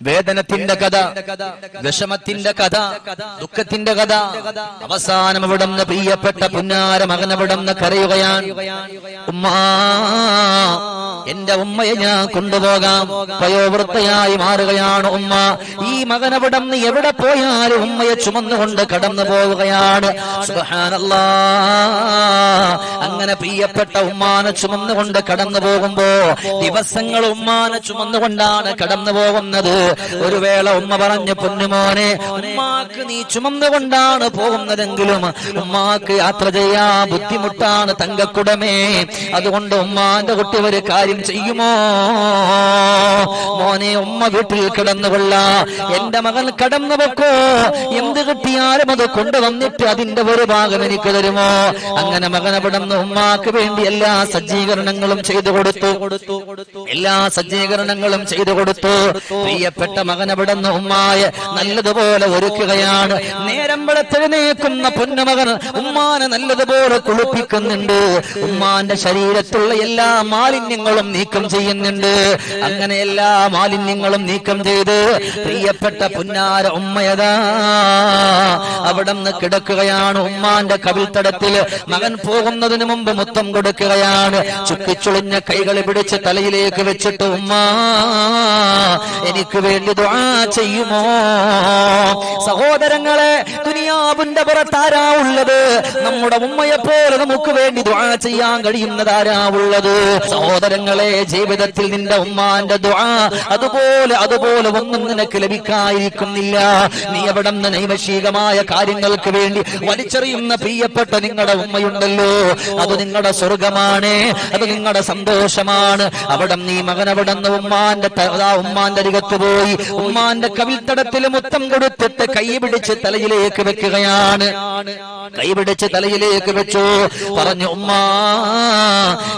വേദനത്തിന്റെ കഥ വിഷമത്തിന്റെ കഥ ദുഃഖത്തിന്റെ കഥ. അവസാനം അവിടെ നിന്ന് പ്രിയപ്പെട്ട പുന്നാര മകൻ കരയുകയാണ്. ഉമ്മാ എന്റെ ഉമ്മയെ ഞാൻ കൊണ്ടുപോകാം. പയോവൃത്തയായി മാറുകയാണ് ഉമ്മ. ഈ മകൻ അവിടെ നിന്ന് എവിടെ പോയാലും ഉമ്മയെ ചുമന്നുകൊണ്ട് കടന്നു പോവുകയാണ്. അങ്ങനെ പ്രിയപ്പെട്ട ഉമ്മാനെ ചുമന്നുകൊണ്ട് കടന്നു പോകുമ്പോ ദിവസങ്ങൾ ഉമ്മാനെ ചുമന്നുകൊണ്ടാണ് കടന്നു പോകുന്നത്. ഒരു വേള ഉമ്മ പറഞ്ഞു പൊന്നുമോനെ ഉമ്മാക്ക് നീ ചുമന്നുകൊണ്ടാണ് പോകുന്നതെങ്കിലും ഉമ്മാക്ക് യാത്ര ചെയ്യാൻ ബുദ്ധിമുട്ടാണ് തങ്കക്കുടമേ. അതുകൊണ്ട് ഉമ്മാന്റെ കുട്ടി ഒരു കാര്യം ചെയ്യുമോ? മോനെ ഉമ്മ വീട്ടിൽ കിടന്നുകൊള്ള. എന്റെ മകൻ കടന്നു വെക്കോ എന്ത് കിട്ടിയാലും അത് കൊണ്ടുവന്നിട്ട് അതിന്റെ ഒരു ഭാഗം എനിക്ക് തരുമോ? അങ്ങനെ മകൻ അവിടെ ഉമ്മാക്ക് വേണ്ടി എല്ലാ സജ്ജീകരണങ്ങളും ചെയ്തു കൊടുത്തു. എല്ലാ സജ്ജീകരണങ്ങളും ചെയ്തു കൊടുത്തു. പ്രിയപ്പെട്ട മകൻ അവിടെ ഉമ്മായ നല്ലതുപോലെ ഒരുക്കുകയാണ്. നേരം വെളുത്തെഴുന്നേക്കുന്ന പൊന്നുമകൻ ഉമ്മാനെ നല്ലതുപോലെ കുളിപ്പിക്കുന്നുണ്ട്. ഉമ്മാന്റെ ശരീരത്തുള്ള എല്ലാ മാലിന്യങ്ങളും നീക്കം ചെയ്യുന്നുണ്ട്. അങ്ങനെ എല്ലാ മാലിന്യങ്ങളും നീക്കം ചെയ്ത് പ്രിയപ്പെട്ട പുന്നാര ഉമ്മയതാ. അവിടെ നിന്ന് കിടക്കുകയാണ് ഉമ്മാന്റെ കവിൽത്തടത്തിൽ മകൻ പോകുന്നതിന് മുമ്പ് മുത്തം കൊടുക്കുകയാണ്. ചുക്കിച്ചുളിഞ്ഞ കൈകൾ പിടിച്ച് തലയിലേക്ക് വെച്ചിട്ട് ഉമ്മ എനിക്ക് വേണ്ടി ചെയ്യുമോ? സഹോദരങ്ങളെ ദുനിയാവിന്റെ പുറത്താരാ ഉള്ളത്? നമ്മുടെ ഉമ്മയെ പോലെ നമുക്ക് വേണ്ടി ദ്വാ ചെയ്യാൻ കഴിയുന്നതാരാ ഉള്ളത്? സഹോദരങ്ങളെ ജീവിതത്തിൽ നിന്റെ ഉമ്മാന്റെ ദുആ അതുപോലെ അതുപോലെ ഒന്നും നിനക്ക് ലഭിക്കാതിരിക്കുന്നില്ല. നീ എവിടെ നൈവശീകമായ കാര്യങ്ങൾക്ക് വേണ്ടി വലിച്ചെറിയുന്ന പ്രിയപ്പെട്ട നിങ്ങളുടെ ഉമ്മയുണ്ടല്ലോ. അത് നിങ്ങളുടെ സ്വർഗമാണ് അത് നിങ്ങളുടെ സന്തോഷമാണ്. അവിടെ നീ മകൻ അവിടെ ഉമ്മാന്റെ ഉമ്മാന്റെ അരികത്ത് പോയി. ഉമ്മാന്റെ കവിൽത്തടത്തിൽ മുത്തം കൊടുത്തിട്ട് കൈ പിടിച്ച് തലയിലേക്ക് വെക്കുകയാണ്. കൈ പിടിച്ച് തലയിലേക്ക് വെച്ചു. പറഞ്ഞു ഉമ്മ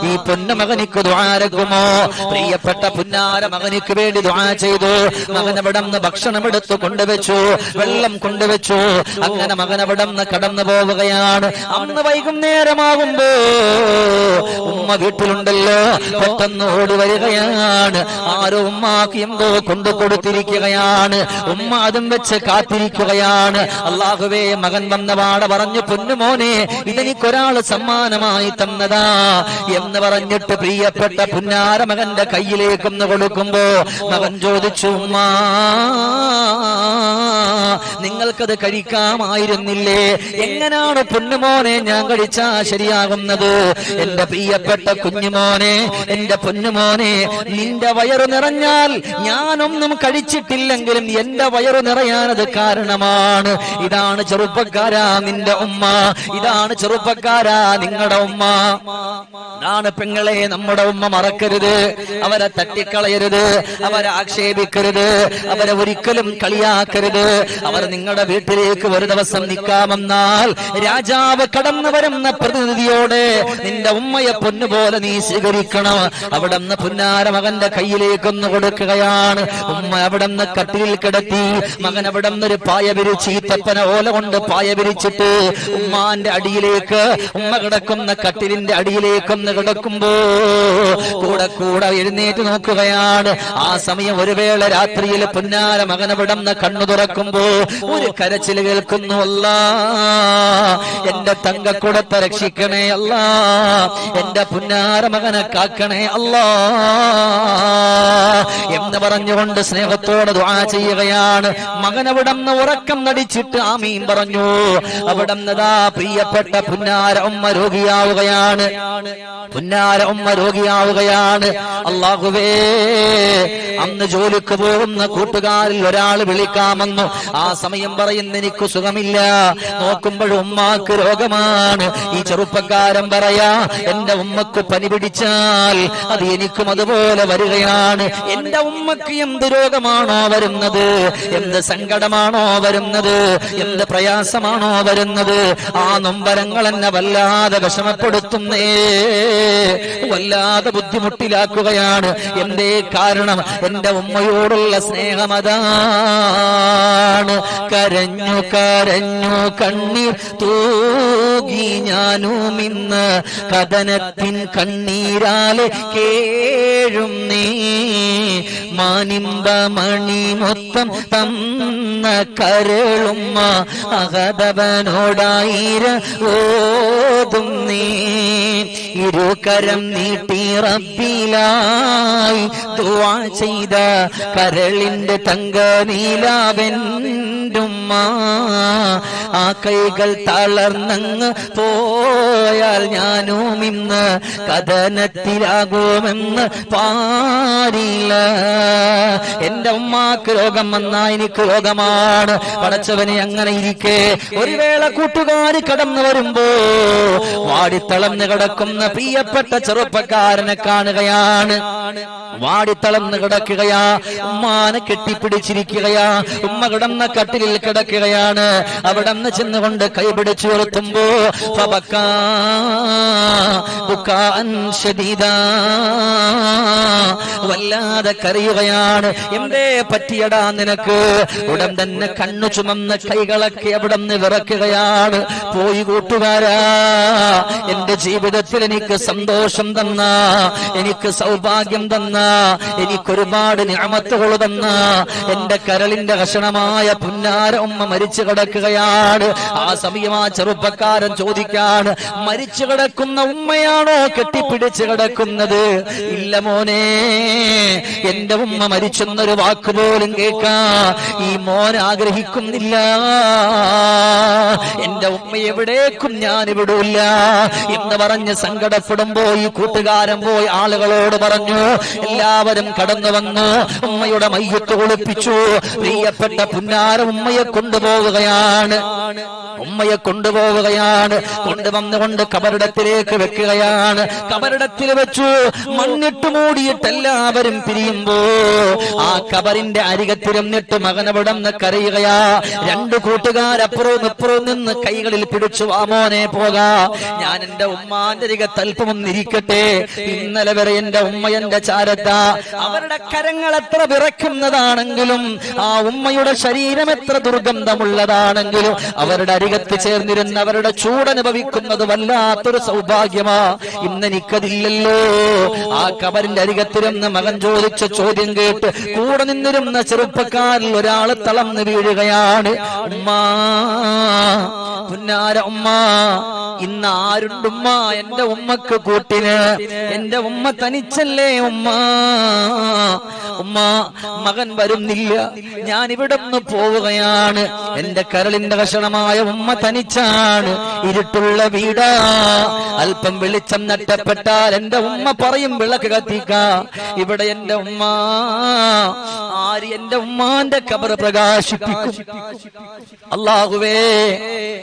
ഈ പൊന്ന മകനിക്ക് ദ്വാരക്കുമോ പ്രിയപ്പെട്ട പുന്നാര മകനിക്ക് വേണ്ടി ദ്വാ ചെയ്തു. നിന്ന് ഭക്ഷണം എടുത്തു കൊണ്ടുവച്ചു. വെള്ളം കൊണ്ടുവച്ചു. അങ്ങനെ മകൻ അവിടെ കടന്നു പോവുകയാണ്. അന്ന് വൈകുന്നേരമാകുമ്പോ ഉമ്മ വീട്ടിലുണ്ടല്ലോ. പെട്ടെന്ന് ഓടി വരികയാണ്. ആരോ ഉമ്മാക്ക് കൊണ്ടു കൊടുത്തിരിക്കുകയാണ്. ഉമ്മ അതും വെച്ച് കാത്തിരിക്കുകയാണ്. അള്ളാഹുവേ മകൻ വന്ന പാട പറഞ്ഞു പൊന്നുമോനെ ഇതെനിക്കൊരാൾ സമ്മാനമായി തന്നതാ എന്ന് പറഞ്ഞിട്ട് പ്രിയപ്പെട്ട പുന്നാര മകന്റെ കയ്യിലേക്കൊന്ന് കൊടുക്കുമ്പോ മകൻ ചോദിച്ചു നിങ്ങൾക്കത് കഴിക്കാമായിരുന്നില്ലേ? എങ്ങനെയാണ് പൊന്നുമോനെ ഞാൻ കഴിച്ചാ ശരിയാകുന്നത്? എന്റെ പ്രിയപ്പെട്ട കുഞ്ഞുമോനെ എന്റെ പൊന്നുമോനെ നിന്റെ വയറു നിറഞ്ഞാൽ ഞാനൊന്നും കഴിച്ചിട്ടില്ലെങ്കിലും എന്റെ വയറു നിറയാനത് കാരണമാണ്. ഇതാണ് ചെറുപ്പക്കാരാ നിന്റെ ഉമ്മ. ഇതാണ് ചെറുപ്പക്കാരാ നിങ്ങളുടെ ഉമ്മ. ഇതാണ് പെങ്ങളെ നമ്മുടെ ഉമ്മ മറക്കരുത്. അവരെ തട്ടിക്കളയരുത്. അവരെ ആക്ഷേപിക്കരുത്. അവരെ ഒരിക്കലും കളിയാക്കരുത്. അവർ നിങ്ങളുടെ വീട്ടിലേക്ക് ഒരു ദിവസം നിൽക്കാമെന്നാൽ രാജാവ് കടന്നു വരുന്ന പ്രതിനിധിയോടെ നിന്റെ ഉമ്മയെ പൊന്നുപോലെ നീ സ്വീകരിക്കണം. അവിടെ നിന്ന് പുന്നാര മകന്റെ കയ്യിലേക്കൊന്ന് കൊടുക്കുകയാണ്. ഉമ്മ അവിടെ നിന്ന് കട്ടിലിൽ കിടത്തി മകൻ അവിടെ നിന്ന് ഒരു പായ വിരിച്ച് തപ്പന ഓല കൊണ്ട് പായ വിരിച്ചിട്ട് ഉമ്മാന്റെ അടിയിലേക്ക് ഉമ്മ കിടക്കുന്ന കട്ടിലിന്റെ അടിയിലേക്കൊന്ന് കിടക്കുമ്പോ കൂടെ കൂടെ എഴുന്നേറ്റ് നോക്കുകയാണ്. ആ സമയം ഒരു വേള രാത്രിയിൽ പൊന്നാര അവിടെ കണ്ണു തുറക്കുമ്പോ ഒരു കരച്ചിൽ കേൾക്കുന്നു അല്ല എന്റെ തങ്കക്കുടത്തെ രക്ഷിക്കണേ അല്ല എന്റെ പുന്നാര മകനെ കാക്കണേ അല്ല എന്ന് പറഞ്ഞുകൊണ്ട് സ്നേഹത്തോടെ ദുആ ചെയ്യുകയാണ്. അവിടെ ഉറക്കം നടിച്ചിട്ട് ആമീൻ പറഞ്ഞു അവിടെ നിന്നതാ പ്രിയപ്പെട്ട പുന്നാര ഉമ്മ രോഗിയാവുകയാണ്. പുന്നാര ഉമ്മ രോഗിയാവുകയാണ് അള്ളാഹുവേ അന്ന് ജോലിക്ക് പോകുന്ന കൂട്ടുകാരിൽ ഒരാൾ വിളിക്കാമെന്നു. ആ സമയം പറയുന്ന എനിക്ക് സുഖമില്ല. നോക്കുമ്പോൾ ഉമ്മാക്ക് രോഗമാണ്. ഈ ചെറുപ്പക്കാരൻ പറയാ എന്റെ ഉമ്മക്ക് പനി പിടിച്ചാൽ അത് എനിക്കും അതുപോലെ വരികയാണ്. എന്റെ ഉമ്മക്ക് എന്ത് രോഗമാണോ വരുന്നത്? എന്ത് സങ്കടമാണോ വരുന്നത്? എന്ത് പ്രയാസമാണോ വരുന്നത്? ആ നൊമ്പരങ്ങൾ എന്നെ വല്ലാതെ വിഷമപ്പെടുത്തുന്നേ. വല്ലാതെ ബുദ്ധിമുട്ടിലാക്കുകയാണ്. എന്തേ കാരണം? എന്റെ ഉമ്മയോടുള്ള സ്നേഹം അതാണ്. കരഞ്ഞു കരഞ്ഞു കണ്ണീർ തൂകി ഞാനും ഇന്ന് കഥനത്തിൻ കണ്ണീരാലെ കേഴും നീ. മാനിമ്പ മണി മൊത്തം തന്ന കരളുമ്മ അകതവനോടായിര ഓതും നീ. ഇരുകരം നീട്ടി റബ്ബിലായി ദുആ ചെയ്ത കരളിന്റെ തങ്ക നീലാവെന്റുമ്മ ആ കൈകൾ തളർന്നങ്ങ് പോയാൽ ഞാനും ഇന്ന് കഥനത്തിലാകുമെന്ന് പാരില്ല എന്റെ ഉമ്മാക്ക് രോഗം വന്നാ എനിക്ക് രോഗമാണ്. പടച്ചവനെ അങ്ങനെ ഇരിക്കെ. ഒരു വേള കൂട്ടുകാരി കടന്നു വരുമ്പോ വാടിത്തളന്ന് കിടക്കുന്ന പ്രിയപ്പെട്ട ചെറുപ്പക്കാരനെ കാണുകയാണ്. വാടിത്തളന്ന് കിടക്കുകയാ. ഉമ്മാനെ കെട്ടിപ്പിടിച്ചിരിക്കുകയാ. ഉമ്മ കിടന്ന കട്ടിലിൽ കിടക്കുകയാണ്. അവിടെ നിന്ന് ചെന്നുകൊണ്ട് കൈപിടിച്ചു ഉയർത്തുമ്പോ. വല്ലാതെ കരയുകയാണ്. എന്തേ പറ്റിയടാ നിനക്ക്? ഉടൻ തന്നെ കണ്ണു ചുമന്ന കൈകളൊക്കെ അവിടെ നിന്ന് വിറക്കുകയാണ്. പോയി കൂട്ടുകാരാ. എന്റെ ജീവിതത്തിൽ എനിക്ക് സന്തോഷം തന്ന. എനിക്ക് സൗഭാഗ്യം തന്ന. എനിക്കൊരുപാട് ഞാമത്തുകൾ തന്ന. എന്റെ കരളിന്റെ കഷണമായ പുന്നാര ഉമ്മ മരിച്ചു കിടക്കുകയാണ്. ആ സമയം ആ ചെറുപ്പക്കാരൻ ചോദിക്കാണ് മരിച്ചു കിടക്കുന്ന ഉമ്മയാണോ കെട്ടിപ്പിടിച്ചു കിടക്കുന്നത്? ഇല്ല മോനെ എന്റെ ഉമ്മ മരിച്ചെന്നൊരു വാക്ക് പോലും കേൾക്കാ. ഈ മോൻ ആഗ്രഹിക്കുന്നില്ല. എന്റെ ഉമ്മ എവിടേക്കും ഞാൻ ഇവിടില്ല എന്ന് പറഞ്ഞ് സങ്കടപ്പെടുമ്പോ ഈ കൂട്ടുകാരൻ പോയി ആളുകളോട് പറഞ്ഞു എല്ലാവരും കടന്നു വന്നു ഉമ്മയുടെ മയ്യത്ത് കുളിപ്പിച്ചു. പ്രിയപ്പെട്ട പുന്നാര ഉമ്മയെ കൊണ്ടുപോവുകയാണ്. ഉമ്മയെ കൊണ്ടുപോവുകയാണ്. കൊണ്ടുവന്നുകൊണ്ട് കബറിടത്തിലേക്ക് വെക്കുകയാണ്. കബറിടത്തിൽ വെച്ചു. മണ്ണിട്ട് മൂടിയിട്ട് എല്ലാവരും പിരിയുമ്പോ ആ കബറിന്റെ അരികത്തിരുന്നിട്ട് മകനവിടം കരയുകയാ. രണ്ട് കൂട്ടുകാരപ്പുറവും ഇപ്പുറവും നിന്ന് കൈകളിൽ പിടിച്ചു വാമോനെ പോകാ. ഞാൻ എന്റെ ഉമ്മാന്റെ തൽപ്പം ഇരിക്കട്ടെ. ഇന്നലെ വരെ എന്റെ ഉമ്മ എന്റെ ചാരത്ത. അവരുടെ കരങ്ങൾ എത്ര വിറയ്ക്കുന്നതാണെങ്കിലും ആ ഉമ്മയുടെ ശരീരം എത്ര ദുർഗന്ധമുള്ളതാണെങ്കിലും അവരുടെ ചേർന്നിരുന്ന് അവരുടെ ചൂടനുഭവിക്കുന്നത് വല്ലാത്തൊരു സൗഭാഗ്യമാ. ഇന്ന് എനിക്കതില്ലല്ലോ. ആ കബറിന്റെ അരികത്തിരുന്ന് മകൻ ചോദിച്ച ചോദ്യം കേട്ട് കൂടെ നിന്നിരുന്ന ചെറുപ്പക്കാരിൽ ഒരാൾ തളർന്നു വീഴുകയാണ്. ഉമ്മാ പുന്നാര ഉമ്മ ഇന്ന് ആരുണ്ടുമ്മ എന്റെ ഉമ്മക്ക് കൂട്ടിന്. എന്റെ ഉമ്മ തനിച്ചല്ലേ ഉമ്മ? ഉമ്മ മകൻ വരുന്നില്ല. ഞാൻ ഇവിടെ നിന്ന് പോവുകയാണ്. എന്റെ കരളിന്റെ കഷണമായ ഉമ്മ തനിച്ചാണ്. ഇരുട്ടുള്ള വീടാ. അല്പം വെളിച്ചം നട്ടപ്പെട്ടാൽ എന്റെ ഉമ്മ പറയും വിളക്ക് കത്തിക്ക. ഇവിടെ എന്റെ ഉമ്മ. ആര് എന്റെ ഉമ്മാന്റെ കബർ പ്രകാശിപ്പിക്കും? അള്ളാഹുവേ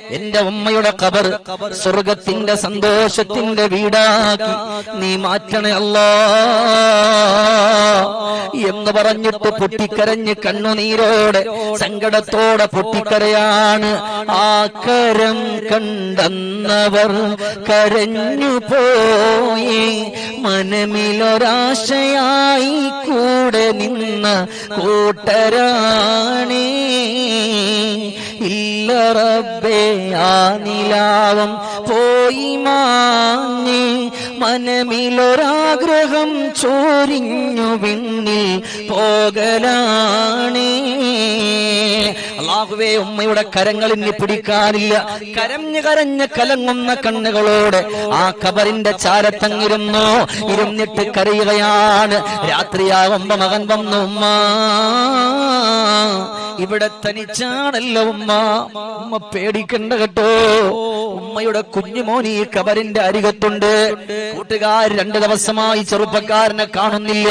എന്റെ ഉമ്മയുടെ കബർ സ്വർഗത്തിന്റെ സന്തോഷത്തിന്റെ വീടാക്കി നീ മാറ്റണേ അല്ലാ. എന്ന് പറഞ്ഞിട്ട് പൊട്ടിക്കരഞ്ഞ് കണ്ണുനീരോടെ സങ്കടത്തോടെ പൊട്ടിക്കരയാണ്. ആ കരം കണ്ടെന്നവർ കരഞ്ഞു പോയി. മനമിലൊരാശയായി കൂടെ നിന്ന കൂട്ടരാണി. ഇല്ല റബ്ബേ ആ നിലാവം പോയി മാഞ്ഞ്. മനമിലൊരാഗ്രഹം ചോരിഞ്ഞു പിന്നിൽ പോകലാണേ. അള്ളാഹുവേ ഉമ്മയുടെ കരങ്ങൾ ഇനി പിടിക്കാനില്ല. കരഞ്ഞു കരഞ്ഞ് കലങ്ങുന്ന കണ്ണുകളോട് ആ കബറിന്റെ ചാരത്തങ്ങിരുന്നു. ഇരുന്നിട്ട് കരയുകയാണ്. രാത്രിയാകുമ്പോ മകൻ വന്നു ഉമ്മ. ഇവിടെ തനിച്ചാണല്ലോ ഉമ്മ. ഉമ്മ പേടിക്കണ്ട കേട്ടോ. ഉമ്മയുടെ കുഞ്ഞുമോൻ ഈ കബറിന്റെ അരികത്തുണ്ട്. കൂട്ടുകാർ രണ്ടു ദിവസമായി ചെറുപ്പക്കാരനെ കാണുന്നില്ല.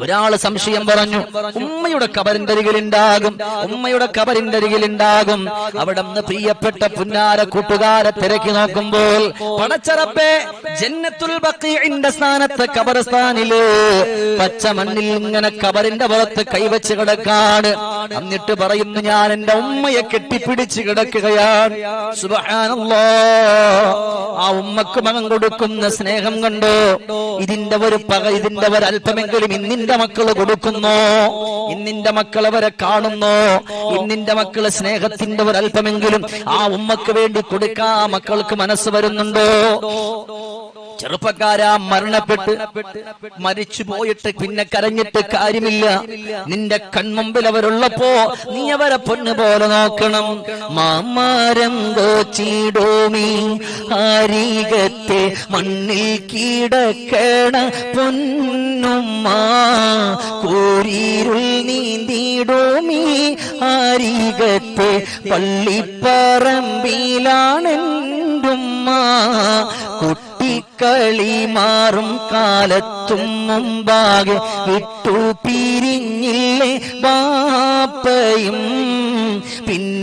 ഒരാൾ സംശയം പറഞ്ഞു ഉമ്മയുടെ കബറിന്റെ അരികിലുണ്ടാകും ഉമ്മയുടെ കബറിന്റെ അരികിലുണ്ടാകും അവിടെ നിന്ന് പ്രിയപ്പെട്ട പുന്നാര കൂട്ടുകാരെ തിരക്കി നോക്കുമ്പോൾ ജന്നത്തുൽ സ്ഥാനത്ത് കബർസ്ഥാനിൽ പച്ച മണ്ണിൽ ഇങ്ങനെ കബറിന്റെ പുറത്ത് കൈവച്ച് കിടക്കാണ്. എന്നിട്ട് പറയുന്നു ഞാൻ എന്റെ ഉമ്മയെ കെട്ടിപ്പിടിച്ച് കിടക്കുകയാണ്. ആ ഉമ്മക്ക് മകൻ കൊടുക്കുന്ന സ്നേഹം കണ്ടോ? ഇതിന്റെ ഒരു പക ഇതിന്റെ ഒരു അല്പമെങ്കിലും ഇന്നിന്റെ മക്കൾ കൊടുക്കുന്നു? ഇന്നിന്റെ മക്കൾ അവരെ കാണുന്നു? ഇന്നിന്റെ മക്കൾ സ്നേഹത്തിന്റെ ഒരു അല്പമെങ്കിലും ആ ഉമ്മക്ക് വേണ്ടി കൊടുക്കാ മക്കൾക്ക് മനസ്സ് വരുന്നുണ്ടോ? ചെറുപ്പക്കാരാ മരണപ്പെട്ട് മരിച്ചു പോയിട്ട് പിന്നെ കരഞ്ഞിട്ട് കാര്യമില്ല. നിന്റെ കൺമുമ്പിൽ അവരുള്ളപ്പോ നീ അവരെ പൊന്നു പോലെ നോക്കണം. മാമാരം ഗോച്ചിടോമി ആരീകത്തെ മണ്ണിൽ കീടക്കണ പൊന്നുമ്മ. കൂരിരുൾ നീന്തിടോമീ ആരീകത്തെ പള്ളിപ്പറമ്പിലാണെന്റുമ്മ കുട്ടിക്കളി മാറും കാലത്തും മുമ്പാകെ. വിട്ടു പിരിഞ്ഞില്ലേ ബാപ്പയും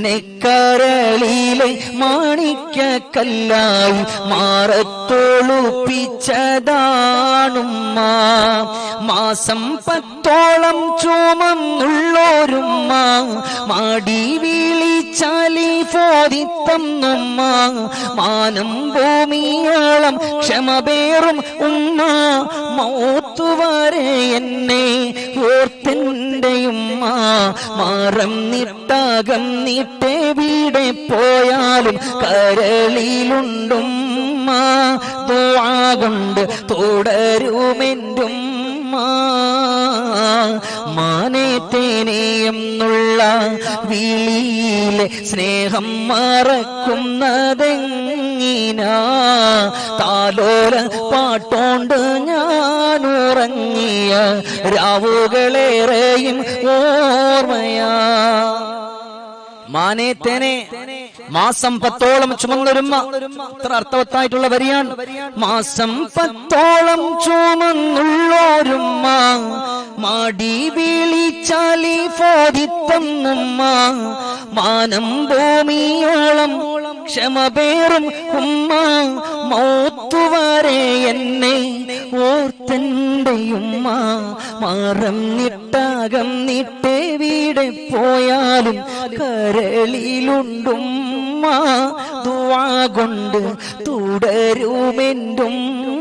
പിന്നെ കരളിലെ മാണിക്ക കല്ലാവും മാറത്തോളുപ്പിച്ചതാണുമ്മ. മാസം പത്തോളം ചുമന്നുള്ളോരുമ്മ. മാടി വിളിച്ചാലി ഫോതിത്തന്നുമ്മ. മാനം ഭൂമിയോളം ക്ഷമപേറും ഉമ്മ മൗത്തുവരെ എന്നെ ഓർത്തെന്റെയുമ്മ മാറം നിട്ടാകം നിട്ടെ വീടെ പോയാലും കരളിലുണ്ടുമ്മ ദുആ കൊണ്ട് തുടരുമെന്റുമ്മ. മാനേറ്റേനെയെന്നുള്ള വിളിയിലെ സ്നേഹം മറക്കുന്നതെങ്ങിനാ? താലോല പാട്ടോണ്ട് ഞാനുറങ്ങിയ രാവുകളേറെയും ഓർമ്മയാ. മാനേത്തേനെ മാസം പത്തോളം ചുമന്നൊരുമ്മ. ഇത്ര അർത്ഥവത്തായിട്ടുള്ള വരിയാണ്. മാസം പത്തോളം ചുമന്നുള്ളോരുമ്മ. മാടി വിളിച്ചാലി ഫോതിത്തന്നുമ്മ മാനം ഭൂമിയോളം ക്ഷമ പേറും ഉമ്മ. മൗത്തുവരെ എന്നെ ഓർത്തണ്ടയുമ്മ. മാറം നിട്ടാകം നിട്ടേ വീടെ പോയാലും കരളിലുണ്ടുമ്മ. ദുവാ കൊണ്ട് തുടരുമെന്റുമ്മ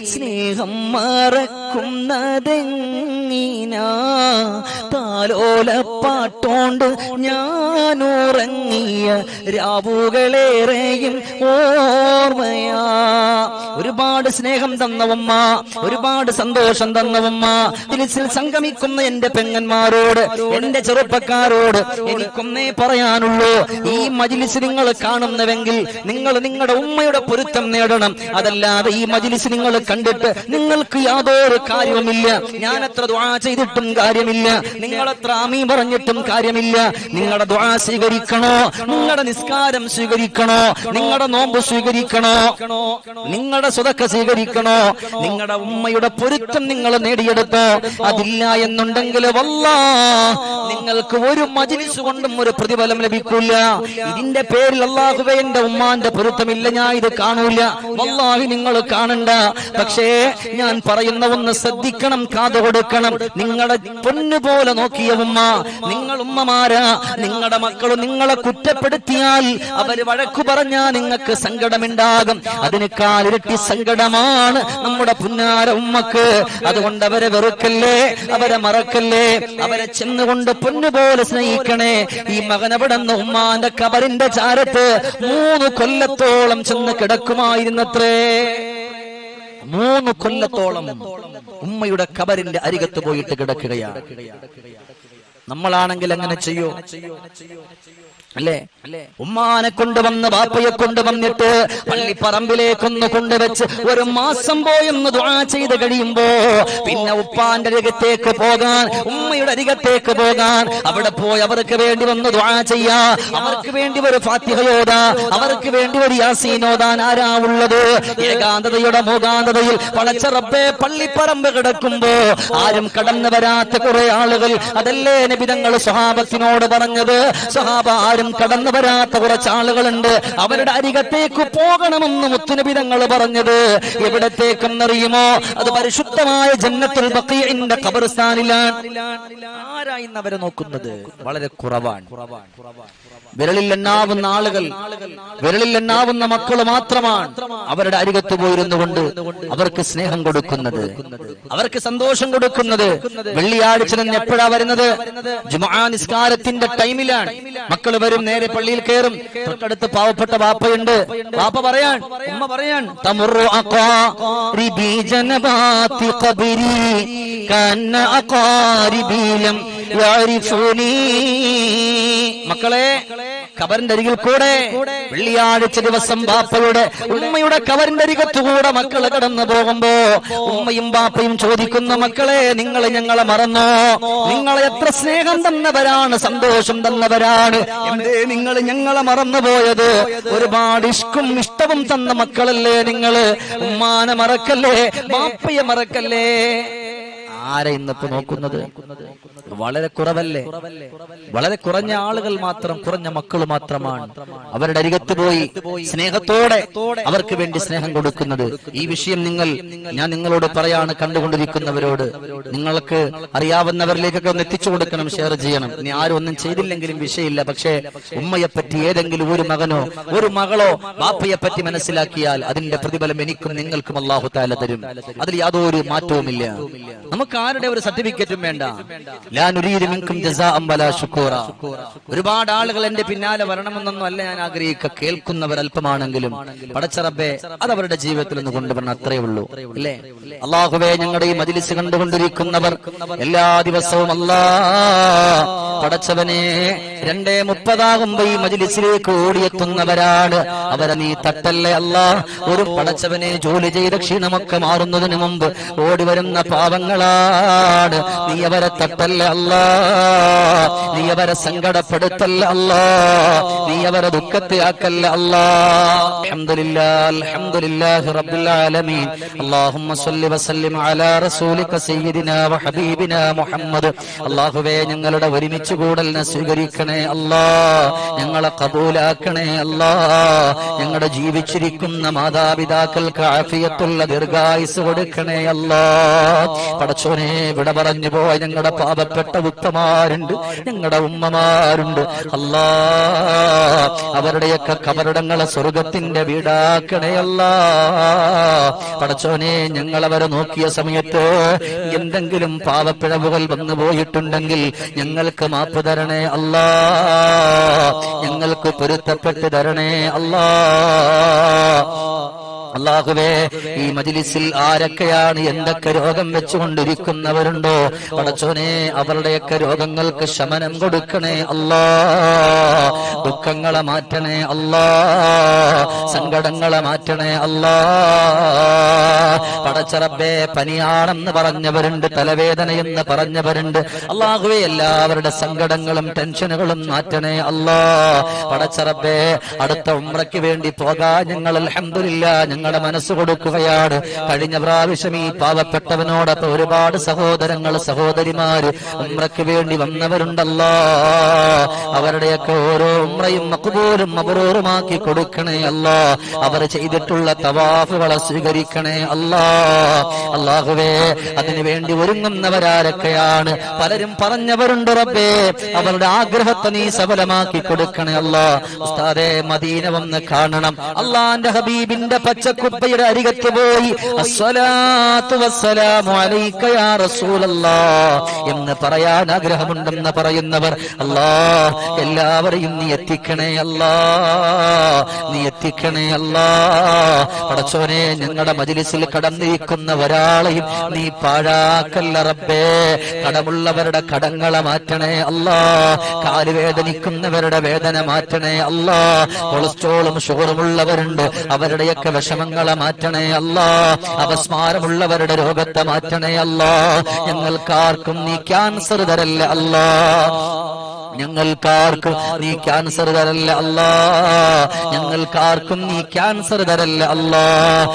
സ്നേഹം മറക്കുന്നതെങ്ങിനാ? താലോല ഞാനുറങ്ങിയ രാവുകളേറെയും ഓർമ്മയാ. ഒരുപാട് സ്നേഹം തന്നവമ്മ ഒരുപാട് സന്തോഷം തന്നവമ്മ. തിരിച്ചിൽ സംഗമിക്കുന്ന എന്റെ പെങ്ങന്മാരോട് എന്റെ ചെറുപ്പക്കാരോട് എനിക്കൊന്നേ പറയാനുള്ളൂ. ഈ മജിലിസ് നിങ്ങൾ കാണുന്നുവെങ്കിൽ നിങ്ങൾ നിങ്ങളുടെ ഉമ്മയുടെ പൊരുത്തം നേടണം. അതല്ലാതെ ഈ മജിലിസ് നിങ്ങൾ കണ്ടിട്ട് നിങ്ങൾക്ക് യാതൊരു കാര്യവുമില്ല. ഞാൻ ചെയ്തിട്ടും കാര്യമില്ല. നിങ്ങൾ എത്ര പറഞ്ഞിട്ടും കാര്യമില്ല. നിങ്ങളുടെ ദ്വാ സ്വീകരിക്കണോ? നിങ്ങളുടെ നിസ്കാരം സ്വീകരിക്കണോ? നിങ്ങളുടെ നോമ്പ് സ്വീകരിക്കണോ? നിങ്ങളുടെ സ്വതക്ക സ്വീകരിക്കണോ? നിങ്ങളുടെ ഉമ്മയുടെ പൊരുത്തം നിങ്ങൾ നേടിയെടുത്തോ? അതില്ല എന്നുണ്ടെങ്കിൽ വല്ല നിങ്ങൾക്ക് ഒരു മജിലിസ് കൊണ്ടും ഒരു പ്രതിഫലം ലഭിക്കില്ല ഇതിന്റെ പേരിൽ അള്ളാഹുവെ എന്റെ ഉമ്മാന്റെ പൊരുത്തമില്ല ഞാൻ ഇത് കാണൂല. വല്ലാഹി നിങ്ങൾ കാണണ്ട. പക്ഷേ ഞാൻ പറയുന്ന ഒന്ന് ശ്രദ്ധിക്കണം കാതുകൊടുക്കണം. നിങ്ങളുടെ പൊന്നു പോലെ ഉമ്മ നിങ്ങൾ ഉമ്മമാരാ നിങ്ങളുടെ മക്കൾ നിങ്ങളെ കുറ്റപ്പെടുത്തിയാൽ അവർ വഴക്കു പറഞ്ഞാൽ നിങ്ങൾക്ക് സങ്കടമുണ്ടാകും. അതിനേക്കാൾ ഇരട്ടി സങ്കടമാണ് നമ്മുടെ പുന്നാര ഉമ്മക്ക്. അതുകൊണ്ട് അവരെ വെറുക്കല്ലേ അവരെ മറക്കല്ലേ അവരെ ചെന്നുകൊണ്ട് പൊന്നുപോലെ സ്നേഹിക്കണേ. ഈ മകനവിടുന്ന് ഉമ്മാന്റെ കബറിന്റെ ചാരത്ത് മൂന്ന് കൊല്ലത്തോളം ചെന്ന് കിടക്കുമായിരുന്നത്രേ. മൂന്ന് കൊല്ലത്തോളം ഉമ്മയുടെ കബറിന്റെ അരികത്ത് പോയിട്ട് കിടക്കുകയാണ്. നമ്മളാണെങ്കിൽ അങ്ങനെ ചെയ്യോ? അല്ലേ? ഉമ്മാനെ കൊണ്ടുവന്ന് ബാപ്പയെ കൊണ്ടുവന്നിട്ട് പള്ളിപ്പറമ്പിലേക്കൊന്ന് കൊണ്ടുവച്ച് ഒരു മാസം പോയെന്ന് ദുആ ചെയ്ത് കഴിയുമ്പോ പിന്നെ ഉപ്പാന്റെ അരികത്തേക്ക് പോകാൻ ഉമ്മയുടെ അരികത്തേക്ക് പോകാൻ അവിടെ പോയി അവർക്ക് വേണ്ടി വന്ന് ദുആ ചെയ്യാ. അവർക്ക് വേണ്ടി ഒരു ഫാത്തിഹയോദ അവർക്ക് വേണ്ടി ഒരു യാസീനോദാൻ ആരാ ഉള്ളത്? ഏകാന്തതയുടെ മൂകാന്തതയിൽ പളച്ച റബ്ബെ പള്ളിപ്പറമ്പ് കിടക്കുമ്പോ ആരും കടന്നു വരാത്ത കുറെ ആളുകൾ. അതല്ലേ നബിതങ്ങൾ സ്വഹാബത്തിനോട് പറഞ്ഞത്? സ്വഹാബ ആരും കടന്നു വരാത്ത കുറച്ച് ആളുകളുണ്ട്. അവരുടെ അരികത്തേക്ക് പോകണമെന്ന് മുത്തുനബിതങ്ങൾ പറഞ്ഞത്. എവിടത്തേക്കെന്നറിയുമോ അത് പരിശുദ്ധമായ ജന്നത്തുൽ ഖബർസ്ഥാനിലാണ്. ആരാ അവരെ നോക്കുന്നത്? വളരെ കുറവാണ്. വിരലിൽ എണ്ണാവുന്ന ആളുകൾ വിരലിൽ എണ്ണാവുന്ന മക്കൾ മാത്രമാണ് അവരുടെ അരികത്ത് പോയിരുന്നു കൊണ്ട് അവർക്ക് സ്നേഹം കൊടുക്കുന്നത്. അവർക്ക് സന്തോഷം കൊടുക്കുന്നത്. വെള്ളിയാഴ്ച തന്നെ എപ്പോഴാ വരുന്നത്? ജുമാ നിസ്കാരത്തിന്റെ ടൈമിലാണ്. മക്കൾ വരും നേരെ പള്ളിയിൽ കയറും. തൊട്ടടുത്ത് പാവപ്പെട്ട ബാപ്പയുണ്ട് ബാപ്പ പറയാൻ ഉമ്മ പറയാൻ മക്കളെ കബറിന്റെ അരികിൽ കൂടെ വെള്ളിയാഴ്ച ദിവസം ബാപ്പയുടെ ഉമ്മയുടെ കബറിന്റെ അരികത്തുകൂടെ മക്കൾ കടന്നു പോകുമ്പോ ഉമ്മയും ബാപ്പയും ചോദിക്കുന്ന മക്കളെ നിങ്ങൾ ഞങ്ങളെ മറന്നോ? നിങ്ങളെ എത്ര സ്നേഹം തന്നവരാണ് സന്തോഷം തന്നവരാണ്? എന്തേ നിങ്ങൾ ഞങ്ങളെ മറന്നുപോയത്. ഒരുപാട് ഇഷ്കും ഇഷ്ടവും തന്ന മക്കളല്ലേ നിങ്ങൾ? ഉമ്മാനെ മറക്കല്ലേ? ബാപ്പയെ മറക്കല്ലേ? ആരെ ഇന്നിപ്പോ നോക്കുന്നത്? വളരെ കുറവല്ലേ? വളരെ കുറഞ്ഞ ആളുകൾ മാത്രം കുറഞ്ഞ മക്കൾ മാത്രമാണ്. അവരുടെ അരികത്ത് പോയി സ്നേഹത്തോടെ അവർക്ക് വേണ്ടി സ്നേഹം കൊടുക്കുന്നത്. ഈ വിഷയം നിങ്ങൾ ഞാൻ നിങ്ങളോട് പറയാണ് കണ്ടുകൊണ്ടിരിക്കുന്നവരോട്. നിങ്ങൾക്ക് അറിയാവുന്നവരിലേക്കൊക്കെ ഒന്ന് എത്തിച്ചു കൊടുക്കണം ഷെയർ ചെയ്യണം. ഇനി ആരും ഒന്നും ചെയ്തില്ലെങ്കിലും വിഷയമില്ല. പക്ഷേ ഉമ്മയെ പറ്റി ഏതെങ്കിലും ഒരു മകനോ ഒരു മകളോ ബാപ്പയെ പറ്റി മനസ്സിലാക്കിയാൽ അതിന്റെ പ്രതിഫലം എനിക്കും നിങ്ങൾക്കും അള്ളാഹു താല തരും. അതിൽ യാതൊരു മാറ്റവുമില്ല. നമുക്ക് ആരുടെ ഒരു സർട്ടിഫിക്കറ്റും വേണ്ട. ഒരുപാട് ആളുകൾ എന്റെ പിന്നാലെ വരണമെന്നൊന്നും അല്ല ഞാൻ ആഗ്രഹിക്കുക. കേൾക്കുന്നവർ അല്പമാണെങ്കിലും പടച്ചറബെ അത് അവരുടെ ജീവിതത്തിൽ ഒന്ന് കൊണ്ടുവരണം അത്രേ ഉള്ളൂ. അല്ലേ? അള്ളാഹുബെ ഞങ്ങളുടെ ഈ മജിലിസ് കണ്ടുകൊണ്ടിരിക്കുന്നവർ എല്ലാ ദിവസവും അല്ലാ പടച്ചവനെ രണ്ടേ മുപ്പതാകുമ്പോ ഈ മജിലിസിലേക്ക് ഓടിയെത്തുന്നവരാണ്. അവരെ നീ തട്ടല്ലേ അല്ല? ഒരു പടച്ചവനെ ജോലി ചെയ്ത ക്ഷീണമൊക്കെ മാറുന്നതിന് മുമ്പ് ഓടി വരുന്ന പാവങ്ങളാണ് നീ അവരെ തട്ടല്ല അല്ല. നീ അവരെ സങ്കടപ്പെടുത്തല്ല അല്ല. നീ അവരെ ദുഃഖത്തെ ആക്കല്ല അല്ലാഹുവേ ഞങ്ങളുടെ ഒരുമിച്ച് കൂടലിനെ സ്വീകരിക്കണേ അല്ലാ. ഞങ്ങളെ കബൂലാക്കണേ അല്ലാ. ഞങ്ങളുടെ ജീവിച്ചിരിക്കുന്ന മാതാപിതാക്കൾക്ക് ആഫിയത്തുള്ള ദീർഘായുസ് കൊടുക്കണേ അല്ലാ. പടച്ചോനെ വിട പറഞ്ഞു പോയ ഞങ്ങളുടെ പാപപ്പെട്ട ഉത്തമാരുണ്ട് ഞങ്ങളുടെ ഉമ്മമാരുണ്ട്. അല്ലാ അവരുടെയൊക്കെ കബറിടങ്ങളെ സ്വർഗത്തിന്റെ വീടാക്കണയല്ല പടച്ചോനെ ഞങ്ങൾ അവരെ നോക്കിയ സമയത്ത് എന്തെങ്കിലും പാവപ്പിഴവുകൾ വന്നു പോയിട്ടുണ്ടെങ്കിൽ ഞങ്ങൾക്ക് മാപ്പ് തരണേ അല്ലാ. ഞങ്ങൾക്ക് പൊരുത്തപ്പെട്ട് തരണേ അല്ലാ. അള്ളാഹുവേ ഈ മജിലിസിൽ ആരൊക്കെയാണ് എന്തൊക്കെ രോഗം വെച്ചുകൊണ്ടിരിക്കുന്നവരുണ്ടോ? പടച്ചോനെ അവരുടെയൊക്കെ രോഗങ്ങൾക്ക് ശമനം കൊടുക്കണേ അല്ലാ. ദുഃഖങ്ങളെ മാറ്റണേ അല്ലാ. സങ്കടങ്ങളെ മാറ്റണേ അല്ലാ. പടച്ചറബേ പനിയാണെന്ന് പറഞ്ഞവരുണ്ട് തലവേദനയെന്ന് പറഞ്ഞവരുണ്ട്. അള്ളാഹുവെ എല്ലാവരുടെ സങ്കടങ്ങളും ടെൻഷനുകളും മാറ്റണേ അല്ലാ. പടച്ചറബേ അടുത്ത ഉമ്രയ്ക്ക് വേണ്ടി പോകാൻ ഞങ്ങൾ അൽഹംദുലില്ല. ഞങ്ങളുടെ മനസ്സ് കൊടുക്കുകയാണ്. കഴിഞ്ഞ പ്രാവശ്യം ഈ പാവപ്പെട്ടവനോടൊപ്പം ഒരുപാട് സഹോദരങ്ങൾ സഹോദരിമാര് ഉമ്രയ്ക്ക് വേണ്ടി വന്നവരുണ്ടല്ലോ. അവരുടെയൊക്കെ ഓരോ ഉമ്രയും മക്കുപോലും മബറൂറുമാക്കി കൊടുക്കണേ അല്ലോ. അവർ ചെയ്തിട്ടുള്ള തവാഫുകളെ സ്വീകരിക്കണേ അല്ലോ. അള്ളാഹുവേ അതിനുവേണ്ടി ഒരുങ്ങുന്നവരാരൊക്കെയാണ്. പലരും പറഞ്ഞവരുണ്ട് റബ്ബേ അവരുടെ ആഗ്രഹത്തെ നീ സഫലമാക്കി കൊടുക്കണേ അല്ലോ. ഉസ്താദേ മദീന വന്ന് കാണണം. അള്ളാന്റെ ഹബീബിന്റെ പച്ചക്കുപ്പയുടെ അരികത്ത് പോയി. എന്ന് പറയാൻ ആഗ്രഹമുണ്ടെന്ന് പറയുന്നവർ അല്ലാ എല്ലാവരെയും നീ എത്തിക്കണേ അല്ലാ. നീ എത്തിക്കണേ അല്ലാ. പടച്ചോനെ ഞങ്ങളുടെ മജിലിസിൽ കടന്നിരിക്കുന്ന ഒരാളെയും നീ പാഴാക്കല്ല റബ്ബേ. കടമുള്ളവരുടെ കടങ്ങളെ മാറ്റണേ അല്ലാ. കാലുവേദനിക്കുന്നവരുടെ വേദന മാറ്റണേ അല്ലാ. കൊളസ്ട്രോളും ഷുഗറും ഷുഗറുമുള്ളവരുണ്ട്. അവരുടെയൊക്കെ ക്ഷാമങ്ങളെ മാറ്റണേ അല്ല. അപസ്മാരമുള്ളവരുടെ രോഗത്തെ മാറ്റണേ അല്ല. ഞങ്ങൾക്കാർക്കും നീ ക്യാൻസർ തരല്ല അല്ല. ഞങ്ങൾക്കാർക്കും നീ ക്യാൻസർ തരല്ല അല്ല. ഞങ്ങൾക്കാർക്കും നീ ക്യാൻസർ തരല്ല അല്ല.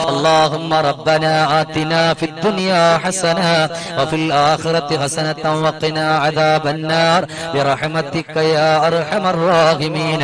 അല്ലാഹുമ്മ റബ്ബന ആതിന ഹസന വഫിൽ ആഖിറതി ഹസനത അദാബന്നാർ. ബിറഹ്മതിക യാ അർഹമർ റഹീമീൻ